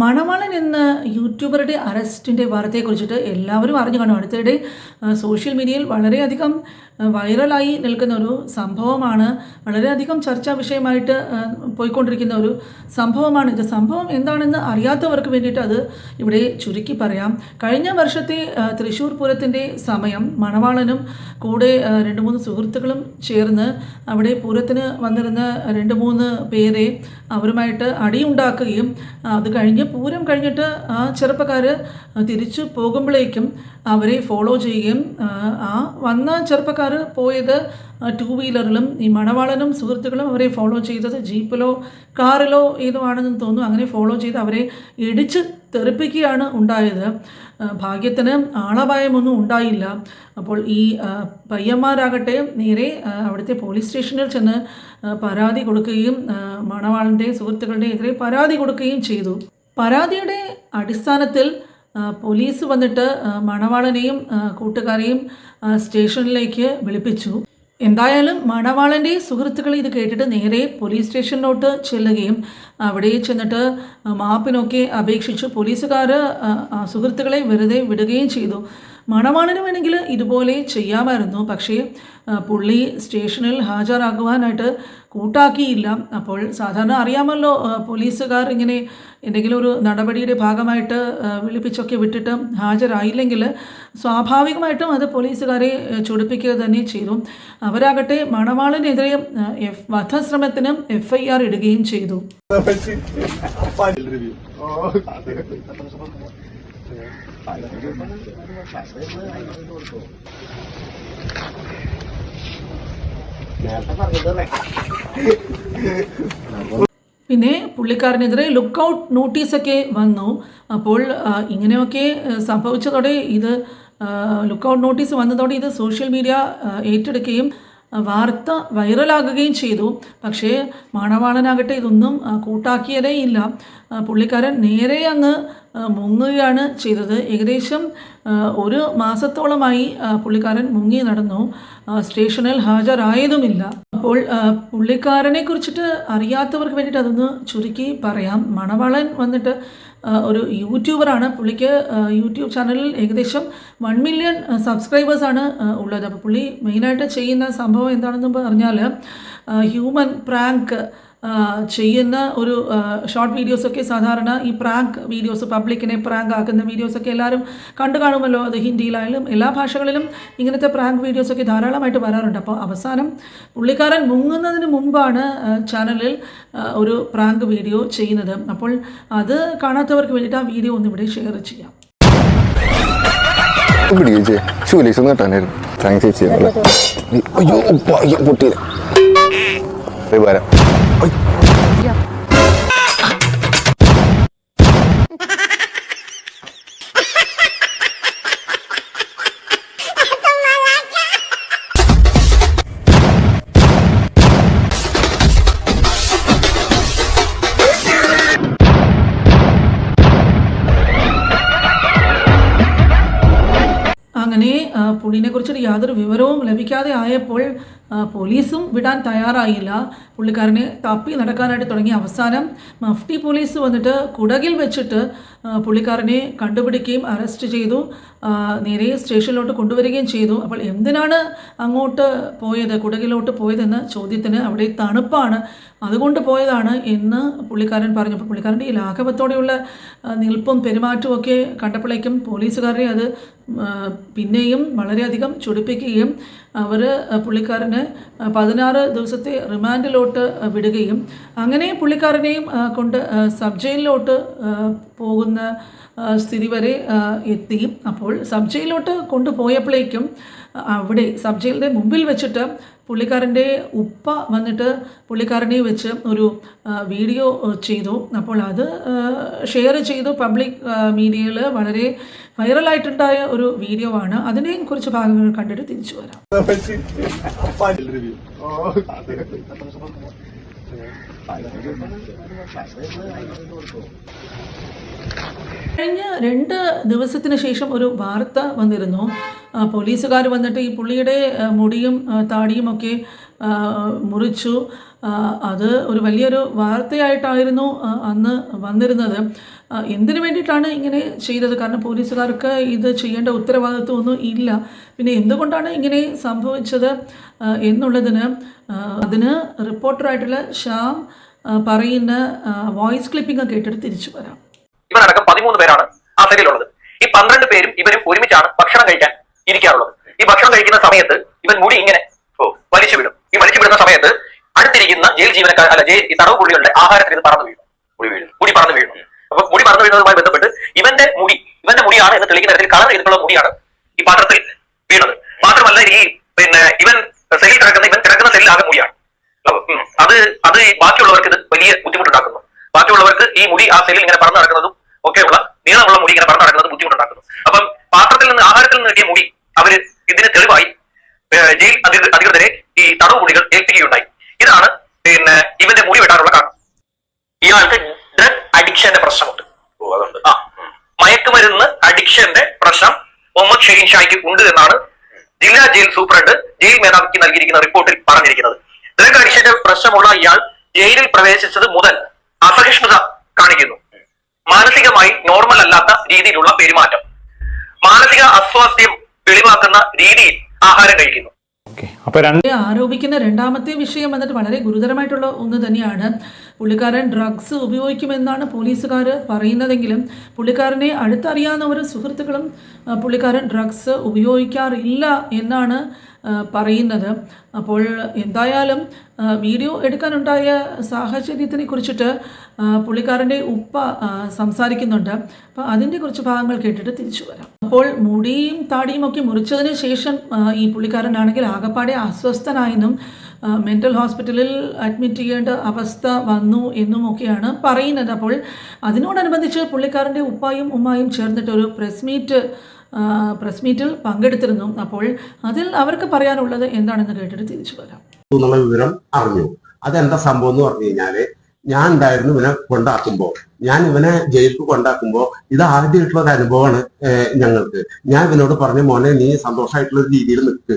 മണവാളൻ എന്ന യൂട്യൂബറുടെ അറസ്റ്റിന്റെ വാർത്തയെക്കുറിച്ചിട്ട് എല്ലാവരും അറിഞ്ഞു കാണും. അടുത്തിടെ സോഷ്യൽ മീഡിയയിൽ വളരെയധികം വൈറലായി നിൽക്കുന്ന ഒരു സംഭവമാണ് വളരെയധികം ചർച്ചാ വിഷയമായിട്ട് പോയിക്കൊണ്ടിരിക്കുന്ന ഒരു സംഭവമാണ്. ഇത് സംഭവം എന്താണെന്ന് അറിയാത്തവർക്ക് വേണ്ടിയിട്ട് അത് ഇവിടെ ചുരുക്കി പറയാം. കഴിഞ്ഞ വർഷത്തെ തൃശ്ശൂർ പൂരത്തിന്റെ സമയം മണവാളനും കൂടെ രണ്ട് മൂന്ന് സുഹൃത്തുക്കളും ചേർന്ന് അവിടെ പൂരത്തിന് വന്നിരുന്ന രണ്ട് മൂന്ന് പേരെ അവരുമായിട്ട് അടിയുണ്ടാക്കുകയും അത് കഴിഞ്ഞ് പൂരം കഴിഞ്ഞിട്ട് ആ ചെറുപ്പക്കാർ തിരിച്ചു പോകുമ്പോഴേക്കും അവരെ ഫോളോ ചെയ്യുകയും ആ, വന്ന ചെറുപ്പക്കാർ പോയത് ടു വീലറിലും ഈ മണവാളനും സുഹൃത്തുക്കളും അവരെ ഫോളോ ചെയ്തത് ജീപ്പിലോ കാറിലോ ഏതോ ആണെന്ന് തോന്നുന്നു അങ്ങനെ ഫോളോ ചെയ്ത് അവരെ ഇടിച്ച് തെറിപ്പിക്കുകയാണ് ഉണ്ടായത്. ഭാഗ്യത്തിന് ആളപായമൊന്നും ഉണ്ടായില്ല. അപ്പോൾ ഈ പയ്യന്മാരാകട്ടെ നേരെ അവിടുത്തെ പോലീസ് സ്റ്റേഷനിൽ ചെന്ന് പരാതി കൊടുക്കുകയും മണവാളന്റെ സുഹൃത്തുക്കളുടെ എതിരെ പരാതി കൊടുക്കുകയും ചെയ്തു. പരാതിയുടെ അടിസ്ഥാനത്തിൽ പോലീസ് വന്നിട്ട് മണവാളനെയും കൂട്ടുകാരെയും സ്റ്റേഷനിലേക്ക് വിളിപ്പിച്ചു. എന്തായാലും മണവാളന്റെ സുഹൃത്തുക്കൾ ഇത് കേട്ടിട്ട് നേരെ പോലീസ് സ്റ്റേഷനിലോട്ട് ചെല്ലുകയും അവിടെ ചെന്നിട്ട് മാപ്പിനൊക്കെ അപേക്ഷിച്ചു പോലീസുകാർ സുഹൃത്തുക്കളെ വെറുതെ വിടുകയും ചെയ്തു. മണവാളന് വേണമെങ്കിൽ ഇതുപോലെ ചെയ്യാമായിരുന്നു. പക്ഷേ പുള്ളി സ്റ്റേഷനിൽ ഹാജരാകുവാനായിട്ട് കൂട്ടാക്കിയില്ല. അപ്പോൾ സാധാരണ അറിയാമല്ലോ പോലീസുകാർ ഇങ്ങനെ എന്തെങ്കിലും ഒരു നടപടിയുടെ ഭാഗമായിട്ട് വിളിപ്പിച്ചൊക്കെ വിട്ടിട്ട് ഹാജരായില്ലെങ്കിൽ സ്വാഭാവികമായിട്ടും അത് പോലീസുകാരെ ചൊടിപ്പിക്കുക തന്നെ ചെയ്തു. അവരാകട്ടെ മണവാളനെതിരെ എഫ് വധശ്രമത്തിന് എഫ് ഐ ആർ ഇടുകയും ചെയ്തു പിന്നെ പുള്ളിക്കാരനെതിരെ ലുക്ക് ഔട്ട് നോട്ടീസൊക്കെ വന്നു. അപ്പോൾ ഇങ്ങനെയൊക്കെ സംഭവിച്ചതോടെ ഇത് ലുക്ക് ഔട്ട് നോട്ടീസ് വന്നതോടെ ഇത് സോഷ്യൽ മീഡിയ ഏറ്റെടുക്കുകയും വാർത്ത വൈറലാകുകയും ചെയ്തു. പക്ഷേ മണവാളനാകട്ടെ ഇതൊന്നും കൂട്ടാക്കിയതേ ഇല്ല. പുള്ളിക്കാരൻ നേരെ അങ്ങ് മുങ്ങുകയാണ് ചെയ്തത്. ഏകദേശം ഒരു മാസത്തോളമായി പുള്ളിക്കാരൻ മുങ്ങി നടന്നു. സ്റ്റേഷനിൽ ഹാജരായതുമില്ല. അപ്പോൾ പുള്ളിക്കാരനെ കുറിച്ചിട്ട് അറിയാത്തവർക്ക് വേണ്ടിയിട്ട് അതൊന്ന് ചുരുക്കി പറയാം. മണവാളൻ വന്നിട്ട് ഒരു യൂട്യൂബറാണ്. പുള്ളിക്ക് യൂട്യൂബ് ചാനലിൽ ഏകദേശം വൺ മില്യൺ സബ്സ്ക്രൈബേഴ്സാണ് ഉള്ളത്. അപ്പോൾ പുള്ളി മെയിനായിട്ട് ചെയ്യുന്ന സംഭവം എന്താണെന്ന് പറഞ്ഞാൽ ഹ്യൂമൻ പ്രാങ്ക് ചെയ്യുന്ന ഒരു ഷോർട്ട് വീഡിയോസൊക്കെ സാധാരണ ഈ പ്രാങ്ക് വീഡിയോസ് പബ്ലിക്കിനെ പ്രാങ്ക് ആക്കുന്ന വീഡിയോസൊക്കെ എല്ലാവരും കണ്ടു കാണുമല്ലോ. അത് ഹിന്ദിയിലായാലും എല്ലാ ഭാഷകളിലും ഇങ്ങനത്തെ പ്രാങ്ക് വീഡിയോസൊക്കെ ധാരാളമായിട്ട് വരാറുണ്ട്. അപ്പോൾ അവസാനം പുള്ളിക്കാരൻ മുങ്ങുന്നതിന് മുമ്പാണ് ചാനലിൽ ഒരു പ്രാങ്ക് വീഡിയോ ചെയ്യുന്നത്. അപ്പോൾ അത് കാണാത്തവർക്ക് വേണ്ടിയിട്ട് ആ വീഡിയോ ഒന്ന് ഇവിടെ ഷെയർ ചെയ്യാം. ഷൂലേസ് ഒന്ന് താങ്ക്സ് അയ്യോ പൊട്ടിയില്ല. വരാം. അങ്ങനെ പുള്ളിനെ കുറിച്ചൊരു യാതൊരു വിവരവും ലഭിക്കാതെ ആയപ്പോൾ പോലീസും വിടാൻ തയ്യാറായില്ല. പുള്ളിക്കാരനെ തപ്പി നടക്കാനായിട്ട് തുടങ്ങി അവസാനം മഫ്തി പോലീസ് വന്നിട്ട് കുടകിൽ വെച്ചിട്ട് പുള്ളിക്കാരനെ കണ്ടുപിടിക്കുകയും അറസ്റ്റ് ചെയ്തു. നേരെ സ്റ്റേഷനിലോട്ട് കൊണ്ടുവരികയും ചെയ്തു. അപ്പോൾ എന്തിനാണ് അങ്ങോട്ട് പോയത് കുടകിലോട്ട് പോയതെന്ന ചോദ്യത്തിന് അവിടെ തണുപ്പാണ്. അതുകൊണ്ട് പോയതാണ് എന്ന് പുള്ളിക്കാരൻ പറഞ്ഞു. അപ്പോൾ പുള്ളിക്കാരന്റെ ഈ ലാഘവത്തോടെയുള്ള നിൽപ്പും പെരുമാറ്റവും ഒക്കെ കണ്ടപ്പോഴേക്കും പോലീസുകാരെ അത് പിന്നെയും വളരെയധികം ചൊടിപ്പിക്കുകയും അവർ പുള്ളിക്കാരനെ പതിനാറ് ദിവസത്തെ റിമാൻഡിലോട്ട് വിടുകയും അങ്ങനെ പുള്ളിക്കാരനെയും കൊണ്ട് സബ് ജയിലിലോട്ട് പോകുന്ന സ്ഥിതി വരെ എത്തി അപ്പോൾ സബ് ജയിലിലോട്ട് കൊണ്ടുപോയപ്പോഴേക്കും അവിടെ സബ് ജയിലിന്റെ മുമ്പിൽ വെച്ചിട്ട് പുള്ളിക്കാരന്റെ ഉപ്പ വന്നിട്ട് പുള്ളിക്കാരനെ വെച്ച് ഒരു വീഡിയോ ചെയ്തു അപ്പോൾ അത് ഷെയർ ചെയ്തു പബ്ലിക് മീഡിയയിൽ വളരെ വൈറലായിട്ടുണ്ടായ ഒരു വീഡിയോ ആണ് അതിനെയും കുറിച്ച് ഭാഗങ്ങൾ കണ്ടിട്ട് തിരിച്ചു വരാം കഴിഞ്ഞ രണ്ട് ദിവസത്തിന് ശേഷം ഒരു വാർത്ത വന്നിരുന്നു. പോലീസുകാർ വന്നിട്ട് ഈ പുള്ളിയുടെ മുടിയും താടിയും ഒക്കെ മുറിച്ചു. അത് ഒരു വലിയൊരു വാർത്തയായിട്ടായിരുന്നു അന്ന് വന്നിരുന്നത്. എന്തിനു വേണ്ടിയിട്ടാണ് ഇങ്ങനെ ചെയ്തത്? കാരണം പോലീസുകാർക്ക് ഇത് ചെയ്യേണ്ട ഉത്തരവാദിത്വമൊന്നും ഇല്ല. പിന്നെ എന്തുകൊണ്ടാണ് ഇങ്ങനെ സംഭവിച്ചത് എന്നുള്ളതിന് അതിന് റിപ്പോർട്ടറായിട്ടുള്ള ശ്യാം പറയുന്ന വോയിസ് ക്ലിപ്പിംഗ് കേട്ടിട്ട് തിരിച്ചു വരാം. ഇവരടക്കം പതിമൂന്ന് പേരാണ് ആ സെല്ലിലുള്ളത്. ഈ പന്ത്രണ്ട് പേരും ഇവരും ഒരുമിച്ചാണ് ഭക്ഷണം കഴിക്കാൻ ഇരിക്കാറുള്ളത്. ഈ ഭക്ഷണം കഴിക്കുന്ന സമയത്ത് ഇവൻ മുടി ഇങ്ങനെ വലിച്ചു വിടും ഈ വലിച്ചു വിടുന്ന സമയത്ത് അടുത്തിരിക്കുന്ന ജയിൽ ജീവനക്കാർ അല്ല ജയിൽ ഈ തടവ് പുള്ളികളുടെ ആഹാരത്തിൽ ഇത് പറന്നു വീഴും. മുടി വീഴും. മുടി പറന്നു വീഴും. അപ്പൊ മുടി പറന്നു വീണതുമായി ബന്ധപ്പെട്ട് ഇവന്റെ മുടി ഇവന്റെ മുടിയാണ് എന്ന് തെളിയിക്കുന്ന തരത്തിൽ കളർ ചെയ്തിട്ടുള്ള മുടിയാണ് ഈ പാത്രത്തിൽ വീണത്. മാത്രമല്ല ഈ പിന്നെ ഇവൻ സെല്ലിൽ കിടക്കുന്ന ഇവൻ കിടക്കുന്ന സെല്ലിൽ മുടിയാണ്. അത് അത് ബാക്കിയുള്ളവർക്ക് ഇത് വലിയ ബുദ്ധിമുട്ടുണ്ടാക്കുന്നു. ബാക്കിയുള്ളവർക്ക് ഈ മുടി ആ സെല്ലിൽ ഇങ്ങനെ പറന്നു നടക്കുന്നതും ഒക്കെയുള്ള നീളമുള്ള മുടി ഇങ്ങനെ പറന്നു നടക്കുന്നത് ബുദ്ധിമുട്ടുണ്ടാക്കുന്നു. അപ്പം പാത്രത്തിൽ നിന്ന് ആഹാരത്തിൽ നിന്ന് കിട്ടിയ മുടി അവർ ഇതിന് തെളിവായി ജയിൽ അധികൃ- അധികൃതരെ ഈ തടവ് മുടികൾ ഏൽപ്പിക്കുകയുണ്ടായി. ഇതാണ് പിന്നെ ഇവന്റെ മുടി വെട്ടാനുള്ള കാരണം. ഇയാൾക്ക് അഡിക്ഷന്റെ പ്രശ്നമുണ്ട്. ആ മയക്കുമരുന്ന് അഡിക്ഷന്റെ പ്രശ്നം മുഹമ്മദ് ഷഹീൻ ഷായ്ക്ക് ഉണ്ട് എന്നാണ് ജില്ലാ ജയിൽ സൂപ്രണ്ട് ജയിൽ മേധാവിക്ക് നൽകിയിരിക്കുന്ന റിപ്പോർട്ടിൽ പറഞ്ഞിരിക്കുന്നത്. ഡ്രഗ് അഡിക്ഷന്റെ പ്രശ്നമുള്ള ഇയാൾ ജയിലിൽ പ്രവേശിച്ചത് മുതൽ അസഹിഷ്ണുത കാണിക്കുന്നു. മാനസികമായി നോർമൽ അല്ലാത്ത രീതിയിലുള്ള പെരുമാറ്റം. മാനസിക അസ്വാസ്ഥ്യം വെളിവാക്കുന്ന രീതിയിൽ ആഹാരം കഴിക്കുന്നു. ഓക്കെ അപ്പോൾ രണ്ട് ഈ ആരോപിക്കുന്ന രണ്ടാമത്തെ വിഷയം വന്നിട്ട് വളരെ ഗുരുതരമായിട്ടുള്ള ഒന്ന് തന്നെയാണ്. പുള്ളിക്കാരൻ ഡ്രഗ്സ് ഉപയോഗിക്കുമെന്നാണ് പോലീസുകാർ പറയുന്നതെങ്കിലും പുള്ളിക്കാരനെ അടുത്തറിയാവുന്നവരും സുഹൃത്തുക്കളും പുള്ളിക്കാരൻ ഡ്രഗ്സ് ഉപയോഗിക്കാറില്ല എന്നാണ് പറയുന്നത്. അപ്പോൾ എന്തായാലും വീഡിയോ എടുക്കാനുണ്ടായ സാഹചര്യത്തിനെ കുറിച്ചിട്ട് പുള്ളിക്കാരന്റെ ഉപ്പ സംസാരിക്കുന്നുണ്ട്. അപ്പോൾ അതിന്റെ കുറച്ച് ഭാഗങ്ങൾ കേട്ടിട്ട് തിരിച്ചു വരാം. അപ്പോൾ മുടിയും താടിയും ഒക്കെ മുറിച്ചതിന് ശേഷം ഈ പുള്ളിക്കാരനാണെങ്കിൽ ആകപ്പാടെ അസ്വസ്ഥനായെന്നും മെന്റൽ ഹോസ്പിറ്റലിൽ അഡ്മിറ്റ് ചെയ്യേണ്ട അവസ്ഥ വന്നു എന്നുമൊക്കെയാണ് പറയുന്നത്. അപ്പോൾ അതിനോടനുബന്ധിച്ച് പുള്ളിക്കാരന്റെ ഉപ്പായും ഉമ്മായും ചേർന്നിട്ടൊരു പ്രസ് മീറ്റ് പ്രസ് മീറ്റിൽ പങ്കെടുത്തിരുന്നു. അപ്പോൾ അതിൽ അവർക്ക് പറയാനുള്ളത് എന്താണെന്ന് കേട്ടിട്ട് തിരിച്ചു വരാം. വിവരം അറിഞ്ഞു. അതെന്താ സംഭവം എന്ന് പറഞ്ഞു കഴിഞ്ഞാൽ ഞാൻ ഉണ്ടായിരുന്നു ഇവനെ കൊണ്ടാക്കുമ്പോൾ ഞാൻ ഇവനെ ജയിലിൽ കൊണ്ടാക്കുമ്പോൾ ഇത് ആദ്യമായിട്ടുള്ള ഒരു അനുഭവമാണ് ഞങ്ങൾക്ക്. ഞാൻ ഇവനോട് പറഞ്ഞു മോനെ നീ സന്തോഷമായിട്ടുള്ള ഒരു രീതിയിൽ നിൽക്ക്.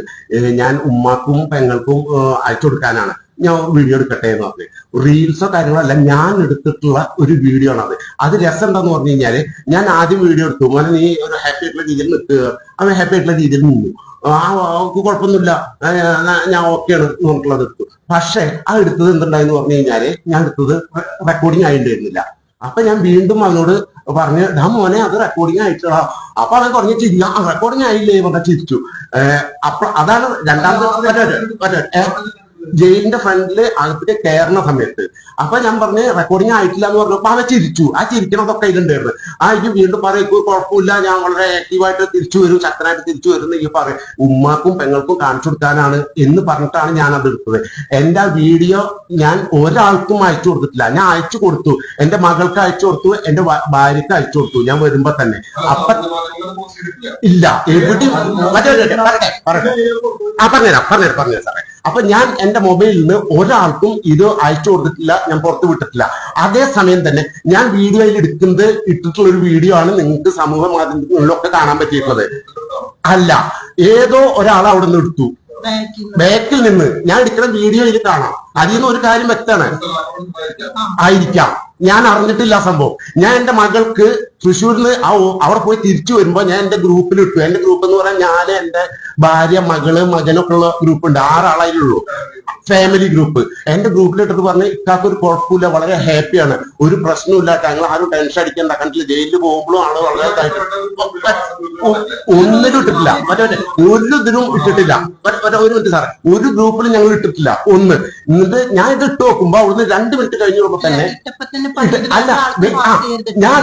ഞാൻ ഉമ്മാക്കും പെങ്ങൾക്കും അയച്ചു കൊടുക്കാനാണ്. ഞാൻ വീഡിയോ എടുക്കട്ടെ എന്ന് പറഞ്ഞു. റീൽസോ കാര്യങ്ങളല്ല ഞാൻ എടുത്തിട്ടുള്ള ഒരു വീഡിയോ ആണ് അത്. അത് രസം എന്താന്ന് പറഞ്ഞു കഴിഞ്ഞാൽ ഞാൻ ആദ്യം വീഡിയോ എടുത്തു. മോനെ നീ ഒരു ഹാപ്പി ആയിട്ടുള്ള രീതിയിൽ നിൽക്കുക അവൻ ഹാപ്പി ആയിട്ടുള്ള രീതിയിൽ നിന്നു. ആ കുഴപ്പമൊന്നുമില്ല. ഞാൻ- ഓക്കെയാണ് ഓക്കെയാണ് പറഞ്ഞിട്ടുള്ളത്. എടുത്തു പക്ഷെ ആ എടുത്തത് എന്തുണ്ടായെന്ന് പറഞ്ഞു കഴിഞ്ഞാൽ ഞാൻ എടുത്തത് റെക്കോർഡിങ് ആയിട്ടുണ്ടായിരുന്നില്ല. അപ്പൊ ഞാൻ വീണ്ടും അവനോട് പറഞ്ഞു ഡാ മോനെ അത് റെക്കോർഡിംഗ് ആയിട്ടാ. അപ്പൊ അവൻ പറഞ്ഞു ചിരി റെക്കോർഡിംഗ് ആയില്ലേ? പറഞ്ഞ ചിരിച്ചു. അപ്പൊ അതാണ് രണ്ടാമത്തെ ജയിലിന്റെ ഫ്രണ്ടിൽ അകത്തേക്ക് കയറുന്ന സമയത്ത്. അപ്പൊ ഞാൻ പറഞ്ഞ് റെക്കോർഡിങ് ആയിട്ടില്ല എന്ന് പറഞ്ഞപ്പോ അവൻ ചിരിച്ചു. ആ ചിരിക്കണതൊക്കെ ഇതുണ്ടായിരുന്നു ആ ഇത് വീണ്ടും പറയും കുഴപ്പമില്ല ഞാൻ വളരെ ആക്റ്റീവായിട്ട് തിരിച്ചു വരും ശക്തനായിട്ട് തിരിച്ചു വരും എന്ന് ഈ പറയും. ഉമ്മാക്കും പെങ്ങൾക്കും കാണിച്ചു കൊടുക്കാനാണ് എന്ന് പറഞ്ഞിട്ടാണ് ഞാൻ അത് എടുത്തത്. എന്റെ വീഡിയോ ഞാൻ ഒരാൾക്കും അയച്ചു കൊടുത്തിട്ടില്ല. ഞാൻ അയച്ചു കൊടുത്തു. എന്റെ മകൾക്ക് അയച്ചു കൊടുത്തു. എന്റെ ഭാര്യക്ക് അയച്ചു കൊടുത്തു. ഞാൻ വരുമ്പോ തന്നെ. അപ്പൊ ഇല്ല. എവിടെയും പറഞ്ഞുതരാം പറഞ്ഞുതരാം പറഞ്ഞുതരാം സാറേ. അപ്പൊ ഞാൻ എന്റെ മൊബൈലിൽ നിന്ന് ഒരാൾക്കും ഇത് അയച്ചു കൊടുത്തിട്ടില്ല ഞാൻ പുറത്ത് വിട്ടിട്ടില്ല. അതേസമയം തന്നെ ഞാൻ വീഡിയോയിൽ എടുക്കുന്നത് ഇട്ടിട്ടുള്ള ഒരു വീഡിയോ ആണ് നിങ്ങൾക്ക് സമൂഹ മാധ്യമങ്ങളിലൊക്കെ കാണാൻ പറ്റിയിട്ടുള്ളത്. അല്ല ഏതോ ഒരാൾ അവിടെ നിന്ന് എടുത്തു. ബാക്കിൽ നിന്ന് ഞാൻ എടുക്കുന്ന വീഡിയോയിൽ കാണാം. അതിൽ നിന്ന് ഒരു കാര്യം വ്യക്തമാണ്. ആയിരിക്കാം. ഞാൻ അറിഞ്ഞിട്ടില്ല സംഭവം. ഞാൻ എന്റെ മകൾക്ക് തൃശ്ശൂരിൽ നിന്ന് അവിടെ പോയി തിരിച്ചു വരുമ്പോ ഞാൻ എന്റെ ഗ്രൂപ്പിൽ ഇട്ടു. എന്റെ ഗ്രൂപ്പ് എന്ന് പറയാൻ ഞാൻ എന്റെ ഭാര്യ മകൾ മകനൊക്കെ ഉള്ള ഗ്രൂപ്പ് ഉണ്ട്. ആറാളായിട്ടുള്ളൂ. ഫാമിലി ഗ്രൂപ്പ് എന്റെ ഗ്രൂപ്പിലിട്ടത് പറഞ്ഞ് ഇക്കാക്ക് ഒരു കുഴപ്പമില്ല വളരെ ഹാപ്പിയാണ് ഒരു പ്രശ്നമില്ല ഞങ്ങൾ ആരും ടെൻഷൻ അടിക്കണ്ട. കണ്ടില്ല ജയിലിൽ പോകുമ്പോഴും ആണ് വളരെ ഒന്നിനും ഇട്ടിട്ടില്ല. മറ്റേ ഒരു ഇതിനും ഇട്ടിട്ടില്ല. ഒരു മിനിറ്റ് സാറേ. ഒരു ഗ്രൂപ്പിലും ഞങ്ങൾ ഇട്ടിട്ടില്ല. ഒന്ന്. എന്നിട്ട് ഞാൻ ഇത് ഇട്ട് നോക്കുമ്പോ അവിടുന്ന് രണ്ട് മിനിറ്റ് കഴിഞ്ഞപ്പോ തന്നെ അല്ല ഞാൻ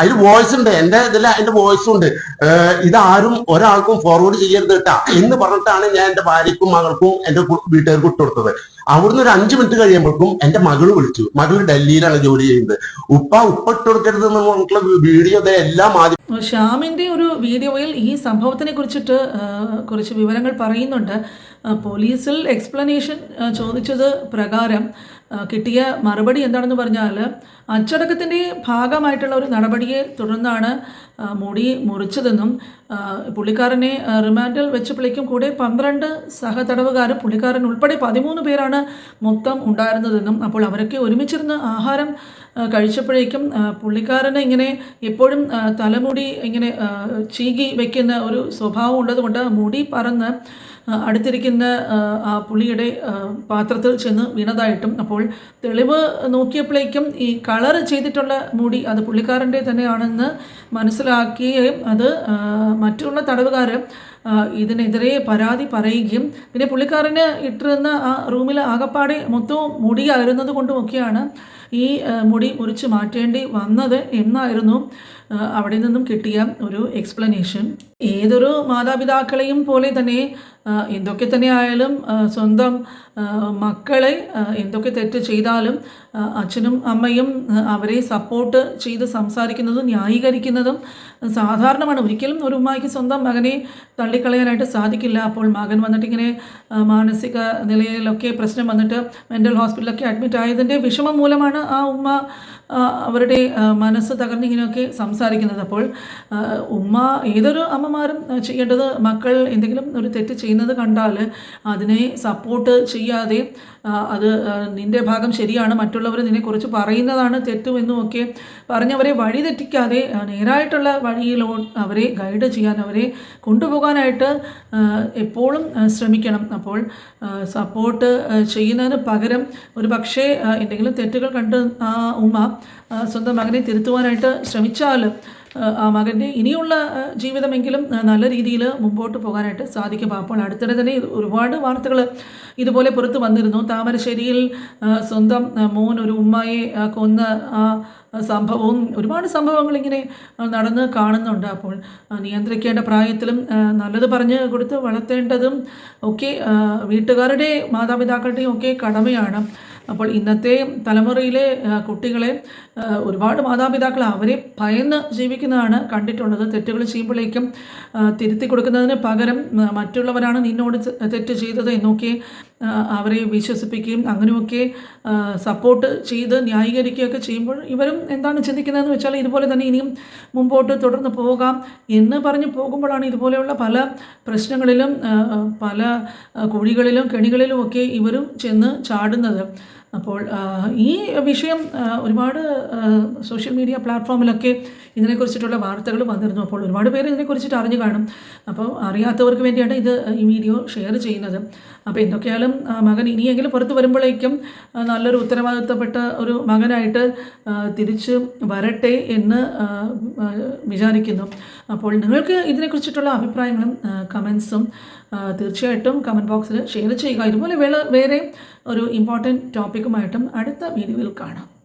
അതിൽ വോയിസ് ഉണ്ട്. എന്റെ ഇതിൽ അതിന്റെ വോയിസും ഉണ്ട്. ഇതാരും ഒരാൾക്കും ഫോർവേഡ് ചെയ്യരുത് കേട്ടാ എന്ന് പറഞ്ഞിട്ടാണ് ഞാൻ എന്റെ ഭാര്യക്കും മകൾക്കും എന്റെ വീട്ടുകാർക്ക് ഇട്ടുകൊടുത്തത് അവിടുന്ന് ഒരു അഞ്ചു മിനിറ്റ് കഴിയുമ്പോഴേക്കും എന്റെ മകൾ വിളിച്ചു. മകൾ ഡൽഹിയിലാണ് ജോലി ചെയ്യുന്നത്. ഉപ്പ ഉപ്പ ഇട്ട് കൊടുക്കരുത് എന്ന് പറഞ്ഞിട്ടുള്ള വീഡിയോ എല്ലാ മാധ്യമ ശ്യാമിന്റെ ഒരു വീഡിയോയിൽ ഈ സംഭവത്തിനെ കുറിച്ചിട്ട് കുറച്ച് വിവരങ്ങൾ പറയുന്നുണ്ട്. പോലീസിൽ എക്സ്പ്ലനേഷൻ ചോദിച്ചത് പ്രകാരം കിട്ടിയ മറുപടി എന്താണെന്ന് പറഞ്ഞാൽ അച്ചടക്കത്തിന്റെ ഭാഗമായിട്ടുള്ള ഒരു നടപടിയെ തുടർന്നാണ് മുടി മുറിച്ചതെന്നും പുള്ളിക്കാരനെ റിമാൻഡിൽ വെച്ചപ്പോഴേക്കും കൂടെ പന്ത്രണ്ട് സഹതടവുകാരും പുള്ളിക്കാരൻ ഉൾപ്പെടെ പതിമൂന്ന് പേരാണ് മൊത്തം ഉണ്ടായിരുന്നതെന്നും അപ്പോൾ അവരൊക്കെ ഒരുമിച്ചിരുന്ന് ആഹാരം കഴിച്ചപ്പോഴേക്കും പുള്ളിക്കാരനെ ഇങ്ങനെ എപ്പോഴും തലമുടി ഇങ്ങനെ ചീകി വയ്ക്കുന്ന ഒരു സ്വഭാവം ഉള്ളതുകൊണ്ട് മുടി പറന്ന് അടുത്തിരിക്കുന്ന ആ, പുളിയുടെ പാത്രത്തിൽ ചെന്ന് വീണതായിട്ടും അപ്പോൾ തെളിവ് നോക്കിയപ്പോഴേക്കും ഈ കളർ ചെയ്തിട്ടുള്ള മുടി അത് പുള്ളിക്കാരന്റെ തന്നെയാണെന്ന് മനസ്സിലാക്കുകയും അത് മറ്റുള്ള തടവുകാർ ഇതിനെതിരെ പരാതി പറയുകയും പിന്നെ പുള്ളിക്കാരന് ഇട്ടിരുന്ന ആ റൂമിൽ ആകപ്പാടെ മൊത്തവും മുടിയായിരുന്നത് കൊണ്ടുമൊക്കെയാണ് ഈ മുടി മുറിച്ച് മാറ്റേണ്ടി വന്നത് എന്നായിരുന്നു അവിടെ നിന്നും കിട്ടിയ ഒരു എക്സ്പ്ലനേഷൻ ഏതൊരു മാതാപിതാക്കളെയും പോലെ തന്നെ എന്തൊക്കെ തന്നെ ആയാലും സ്വന്തം മക്കളെ എന്തൊക്കെ തെറ്റ് ചെയ്താലും അച്ഛനും അമ്മയും അവരെ സപ്പോർട്ട് ചെയ്ത് സംസാരിക്കുന്നതും ന്യായീകരിക്കുന്നതും സാധാരണമാണ്. ഒരിക്കലും ഒരു ഉമ്മയ്ക്ക് സ്വന്തം മകനെ തള്ളിക്കളയാനായിട്ട് സാധിക്കില്ല. അപ്പോൾ മകൻ വന്നിട്ട് ഇങ്ങനെ മാനസിക നിലയിലൊക്കെ പ്രശ്നം വന്നിട്ട് മെന്റൽ ഹോസ്പിറ്റലൊക്കെ അഡ്മിറ്റ് ആയതിന്റെ വിഷമം മൂലമാണ് ആ ഉമ്മ അവരുടെ മനസ്സ് തകർന്നിങ്ങനെയൊക്കെ സംസാരിക്കുന്നത്. അപ്പോൾ ഉമ്മ ഏതൊരു അമ്മമാരും ചെയ്യേണ്ടത് മക്കൾ എന്തെങ്കിലും ഒരു തെറ്റ് ചെയ്യുന്നത് കണ്ടാൽ അതിനെ സപ്പോർട്ട് ചെയ്യാതെ അത് നിന്റെ ഭാഗം ശരിയാണ്. മറ്റുള്ളവർ നിന്നെക്കുറിച്ച് പറയുന്നതാണ് തെറ്റുമെന്നുമൊക്കെ പറഞ്ഞവരെ വഴിതെറ്റിക്കാതെ തെറ്റിക്കാതെ നേരായിട്ടുള്ള വഴിയിലോ അവരെ ഗൈഡ് ചെയ്യാൻ അവരെ കൊണ്ടുപോകാനായിട്ട് എപ്പോഴും ശ്രമിക്കണം. അപ്പോൾ സപ്പോർട്ട് ചെയ്യുന്നതിന് പകരം ഒരു പക്ഷേ എന്തെങ്കിലും തെറ്റുകൾ കണ്ട് ആ ഉമ്മ സ്വന്തം മകനെ തിരുത്തുവാനായിട്ട് ശ്രമിച്ചാൽ ആ, മകന്റെ ഇനിയുള്ള ജീവിതമെങ്കിലും നല്ല രീതിയിൽ മുമ്പോട്ട് പോകാനായിട്ട് സാധിക്കും. അപ്പോൾ അടുത്തിടെ തന്നെ ഒരുപാട് വാർത്തകൾ ഇതുപോലെ പുറത്ത് വന്നിരുന്നു. താമരശ്ശേരിയിൽ സ്വന്തം മോൻ ഒരു ഉമ്മയെ കൊന്ന ആ സംഭവവും ഒരുപാട് സംഭവങ്ങൾ ഇങ്ങനെ നടന്ന് കാണുന്നുണ്ട്. അപ്പോൾ നിയന്ത്രിക്കേണ്ട പ്രായത്തിലും നല്ലത് പറഞ്ഞ് കൊടുത്ത് വളർത്തേണ്ടതും ഒക്കെ വീട്ടുകാരുടെ മാതാപിതാക്കളുടെയും ഒക്കെ കടമയാണ്. അപ്പോൾ ഇന്നത്തെ തലമുറയിലെ കുട്ടികളെ ഒരുപാട് മാതാപിതാക്കൾ അവരെ ഭയന്ന് ജീവിക്കുന്നതാണ് കണ്ടിട്ടുള്ളത്. തെറ്റുകൾ ചെയ്യുമ്പോഴേക്കും തിരുത്തി കൊടുക്കുന്നതിന് പകരം മറ്റുള്ളവരാണ് നിന്നോട് തെറ്റ് ചെയ്തത് എന്നൊക്കെ അവരെ വിശ്വസിപ്പിക്കുകയും അങ്ങനെയൊക്കെ സപ്പോർട്ട് ചെയ്ത് ന്യായീകരിക്കുകയൊക്കെ ചെയ്യുമ്പോൾ ഇവരും എന്താണ് ചിന്തിക്കുന്നതെന്ന് വെച്ചാൽ ഇതുപോലെ തന്നെ ഇനിയും മുമ്പോട്ട് തുടർന്ന് പോകാം എന്ന് പറഞ്ഞ് പോകുമ്പോഴാണ് ഇതുപോലെയുള്ള പല പ്രശ്നങ്ങളിലും പല കുഴികളിലും കെണികളിലും ഒക്കെ ഇവരും ചെന്ന് ചാടുന്നത്. അപ്പോൾ ഈ വിഷയം ഒരുപാട് സോഷ്യൽ മീഡിയ പ്ലാറ്റ്ഫോമിലൊക്കെ ഇതിനെക്കുറിച്ചിട്ടുള്ള വാർത്തകൾ വന്നിരുന്നു. അപ്പോൾ ഒരുപാട് പേര് ഇതിനെക്കുറിച്ചിട്ട് അറിഞ്ഞു കാണും. അപ്പോൾ അറിയാത്തവർക്ക് വേണ്ടിയാണ് ഇത് ഈ വീഡിയോ ഷെയർ ചെയ്യുന്നത്. അപ്പോൾ എന്തൊക്കെയാലും മകൻ ഇനിയെങ്കിലും പുറത്ത് വരുമ്പോഴേക്കും നല്ലൊരു ഉത്തരവാദിത്തപ്പെട്ട ഒരു മകനായിട്ട് തിരിച്ച് വരട്ടെ എന്ന് വിചാരിക്കുന്നു. അപ്പോൾ നിങ്ങൾക്ക് ഇതിനെക്കുറിച്ചിട്ടുള്ള അഭിപ്രായങ്ങളും കമൻസും തീർച്ചയായിട്ടും കമന്റ് ബോക്സിൽ ഷെയർ ചെയ്യുക. ഇതുപോലെ വേറെ ഒരു ഇമ്പോർട്ടന്റ് ടോപ്പിക്കുമായിട്ടും അടുത്ത വീഡിയോയിൽ കാണാം.